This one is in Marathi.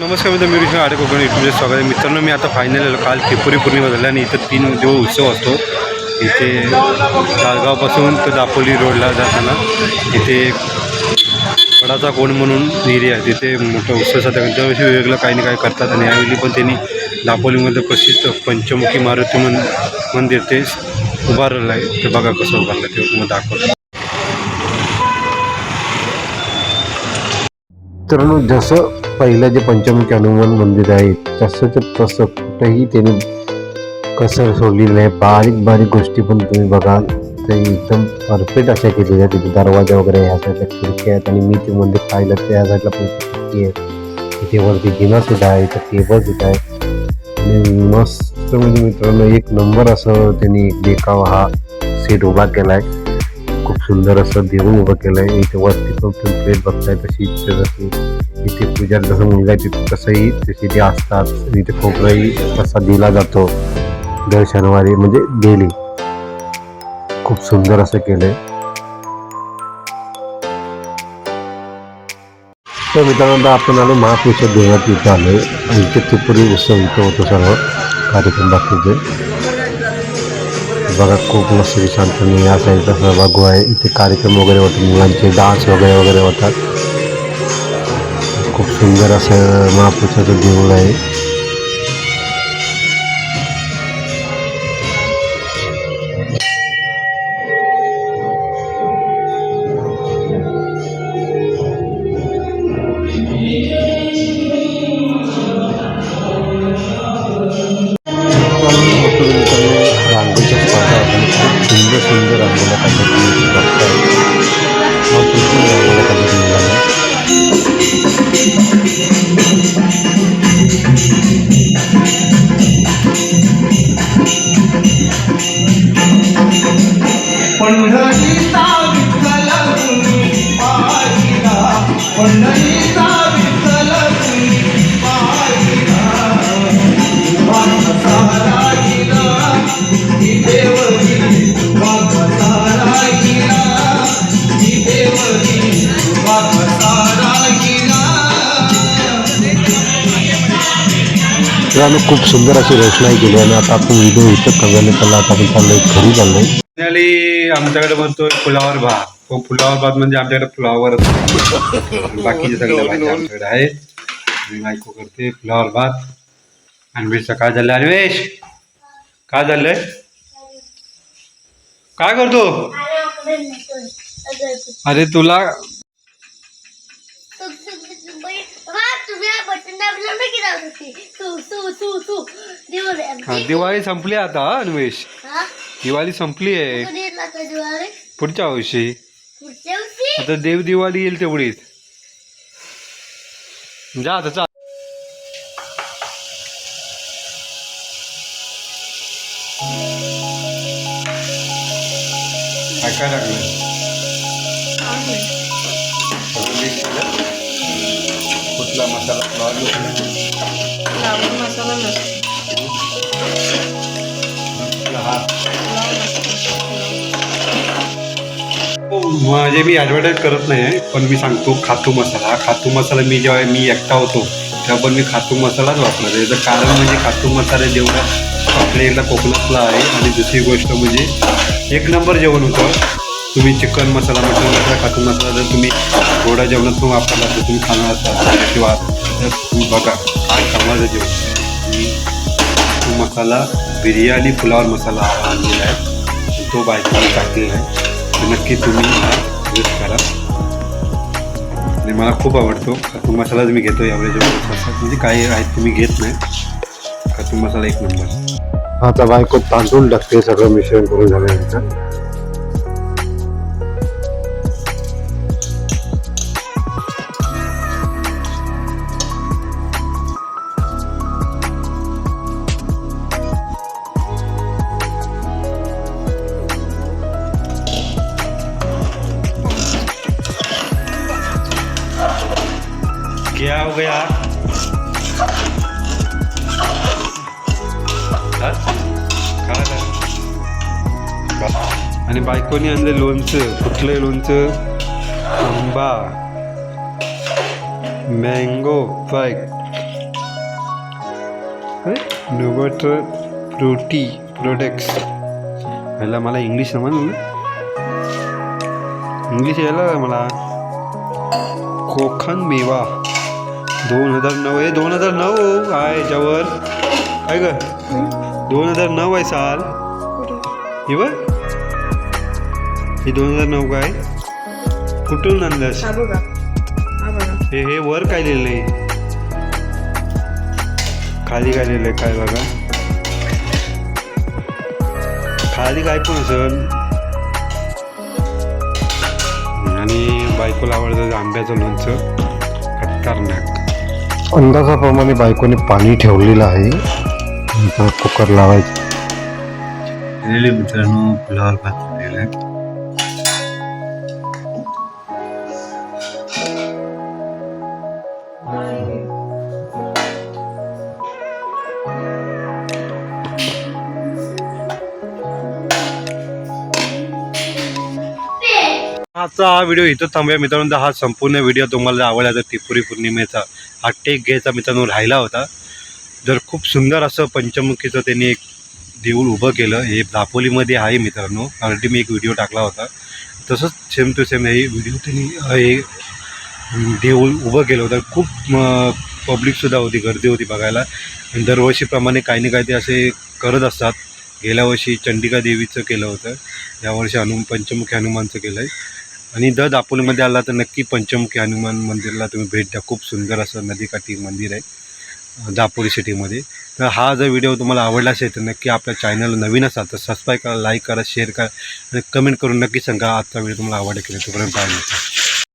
नमस्कार मित्र मी ऋषी आडे कोकण युट्यूबचे स्वागत आहे. मित्रांनो मी आता फायनल आलो. काल त्रिपुरी पौर्णिमा झाली आणि इथं तीन दिवस उत्सव असतो. इथे लालगावपासून तर दापोली रोडला जाताना इथे वडाचा कोण म्हणून एरिया आहे. तिथे मोठा उत्सव साजरा करतात. दरवर्षी वेगवेगळं काही ना काही करतात आणि यावेळी पण त्यांनी दापोलीमध्ये प्रसिद्ध पंचमुखी मारुती मन मंदिर ते उभारलं आहे. ते बघा कसं उभारलं ते तुम्हाला दाखवलं मित्रांनो जसं पहिलं जे पंचमुखी हनुमान मंदिर आहे तसंच तसं कुठेही त्याने कसर सोडलेली नाही. बारीक बारीक गोष्टी पण तुम्ही बघाल ते एकदम परफेक्ट अशा केलेल्या आहेत. तिथे दरवाजा वगैरे ह्या साईडला खिडक्या आहेत आणि मी ते मंदिर पाहिलं त्या साईडला पण खिडकी आहे तिथे वरती जिना सुद्धा आहे तर टेबल सुद्धा आहे. आणि मस्त म्हणजे मित्रांनो एक नंबर असं त्यांनी देखावा हा सेट उभा केला आहे खूप सुंदर असं देऊळ उभं केलं आहे इथे वरती पण तुम्ही प्लेट बघताय तशी इथे इथे पूजा जसं मुलगा आहे तिथे तसंही तसे असतात तिथे इथे खोबराही तसा दिला जातो. दर शनिवारी म्हणजे डेली. खूप सुंदर असं केलंय. तर मित्रांनो आपण आलो महापुरुष देवळात इथं आलो आणि इथे त्रिपुरी उत्सव इथं होतो सर्व. कार्यक्रम बाकीचे बघा खूप मस्त शांतने या साईडचा सहभाग आहे. इथे कार्यक्रम वगैरे होतात मुलांचे डान्स वगैरे वगैरे होतात. खूप सुंदर असं महापुरुषाचं देऊळ आहे मित्रांनो खूप सुंदर अशी रोषणाई केली आणि आता आपण व्हिडिओ इथं कमी त्याला आता आपण चाललोय घरी चाललोय. फायनली आमच्याकडे म्हणतोय फुलावर भात. तो फुलावर भात म्हणजे आमच्याकडे फ्लावर बाकीचे सगळे भाज्या आमच्याकडे आहेत. मी बायको करते फुलावर भात. अन्वेषचं काय झालं अन्वेष काय झालंय काय करतो? अरे तुला तुम्ही हा दिवाळी संपली आता हा, अन्वेष. दिवाळी संपली आहे. पुढच्या वर्षी. आता देव दिवाळी येईल तेवढीच. जा आता चा. काय काय टाकलं सगळं mix केलं? मसाला फ्लॉवर फ्लावर मसाला नसतो हा. म्हणजे मी ॲडव्हर्टाईज करत नाही पण मी सांगतो खातू मसाला. हा खातू मसाला मी जेव्हा मी एकटा होतो तेव्हा पण मी खातू मसालाच वापरला याचं कारण म्हणजे खातू मसाला जेवढा आपल्या इकडला कोकणातला आहे आणि दुसरी गोष्ट म्हणजे एक नंबर जेवण होतं. तुम्ही चिकन मसाला मटन मसाला खातून मसाला जर तुम्ही थोड्या जेवणात पण वापरला तर तुम्ही खाणार असाल. किंवा तर तुम्ही बघा काय कमाल जेवण तो मसाला बिर्याणी पुलावर मसाला आणलेला आहे. तो बायकोने टाकलेला आहे. नक्की तुम्ही हा यूज करा. आणि मला खूप आवडतो. खातून मसालाच मी घेतो यावेळेस. म्हणजे काही आहेत तुम्ही घेत नाही. खातून मसाला एक नंबर. आता बायको तांदूळ टाकते सगळं मिश्रण करून झाल्यानंतर. हो गया। हा? आणि बायकोनी आणलं लोणचं कुठलं लोणचं? आंबा मँगो फ्राय नोवट फ्रुटी प्रोडक्ट्स ह्याला मला इंग्लिश समजलं ना? इंग्लिश यायला मला. कोकण मेवा. दोन हजार नऊ हे दोन हजार नऊ काय याच्यावर. काय ग दोन हजार नऊ आहे साल. हे बघ. हे दोन हजार नऊ काय? कुठून आणलंस? हा हा वर काय लिहिलं आहे खाली काय लिहिलं आहे काय बघा? खाली काय पण असेल. आणि बायकोला आवडतं आंब्याचं लोणचं. खतरनाक. अंदाजाप्रमाणे बायकोने पाणी ठेवलेलं आहे. कुकर लावायचं. मित्रांनो फुलावर भात आहे. आजचा हा व्हिडिओ इथं थांबूया. मित्रांनो हा संपूर्ण व्हिडिओ तुम्हाला आवडला तर त्रिपुरी पौर्णिमेचा हा टेक घ्यायचा मित्रांनो राहिला होता. जर खूप सुंदर असं पंचमुखीचं त्यांनी एक देऊळ उभं केलं हे दापोलीमध्ये आहे मित्रांनो. ऑलरेडी मी एक व्हिडिओ टाकला होता. तसंच सेम टू सेम हे व्हिडिओ त्यांनी हे देऊळ उभं केलं होतं. खूप पब्लिकसुद्धा होती गर्दी होती बघायला. दरवर्षीप्रमाणे काही ना काही ते असे करत असतात. गेल्या वर्षी चंडिका देवीचं केलं होतं. यावर्षी हनुम पंचमुखी हनुमानचं केलं आहे आणि द दापोलीमध्ये आला तर नक्की पंचमुखी हनुमान मंदिरला तुम्ही भेट द्या. खूप सुंदर असं नदीकाठी मंदिर आहे दापोली सिटीमध्ये. तर हा जर व्हिडिओ तुम्हाला आवडला असेल तर नक्की आपल्या चॅनल नवीन असाल तर सबस्क्राईब करा लाईक करा शेअर करा आणि कमेंट करून नक्की सांगा आजचा व्हिडिओ तुम्हाला आवडला की नाही. तोपर्यंत पाहिजे